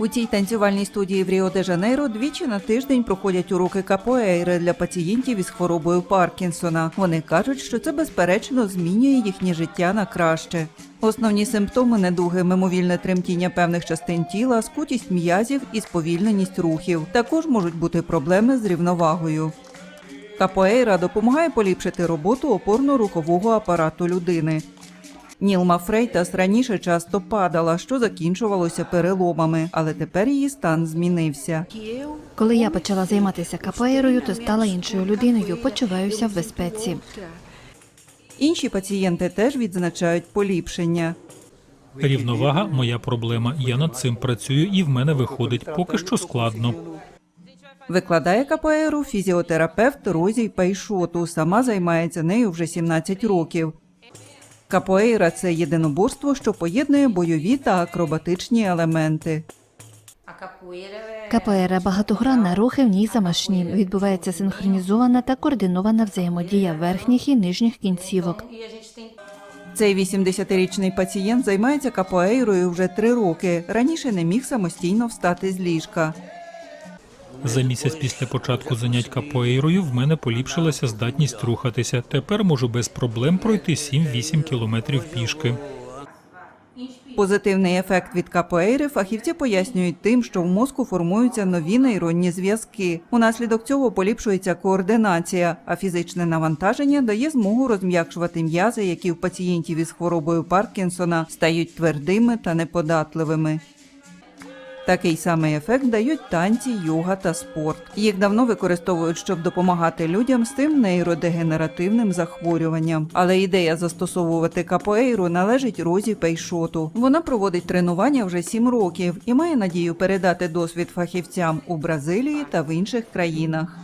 У цій танцювальній студії в Ріо де Жанейро двічі на тиждень проходять уроки капоейри для пацієнтів із хворобою Паркінсона. Вони кажуть, що це безперечно змінює їхнє життя на краще. Основні симптоми недуги мимовільне тремтіння певних частин тіла, скутість м'язів і сповільненість рухів. Також можуть бути проблеми з рівновагою. Капоейра допомагає поліпшити роботу опорно-рухового апарату людини. Нілма Фрейтас раніше часто падала, що закінчувалося переломами, але тепер її стан змінився. Коли я почала займатися капоейрою, то стала іншою людиною, почуваюся в безпеці. Інші пацієнти теж відзначають поліпшення. Рівновага моя проблема. Я над цим працюю, і в мене виходить поки що складно. Викладає капоейру фізіотерапевт Розій Пайшоту. Сама займається нею вже 17 років. Капоейра це єдиноборство, що поєднує бойові та акробатичні елементи. Капоейра багатогранна, рухи в ній замашні. Відбувається синхронізована та координована взаємодія верхніх і нижніх кінцівок. Цей 80-річний пацієнт займається капоейрою вже три роки. Раніше не міг самостійно встати з ліжка. За місяць після початку занять капоейрою в мене поліпшилася здатність рухатися. Тепер можу без проблем пройти 7-8 кілометрів пішки. Позитивний ефект від капоейри фахівці пояснюють тим, що в мозку формуються нові нейронні зв'язки. Унаслідок цього поліпшується координація, а фізичне навантаження дає змогу розм'якшувати м'язи, які в пацієнтів із хворобою Паркінсона стають твердими та неподатливими. Такий самий ефект дають танці, йога та спорт. Їх давно використовують, щоб допомагати людям з тим нейродегенеративним захворюванням. Але ідея застосовувати капоейру належить Розі Пейшоту. Вона проводить тренування вже сім років і має надію передати досвід фахівцям у Бразилії та в інших країнах.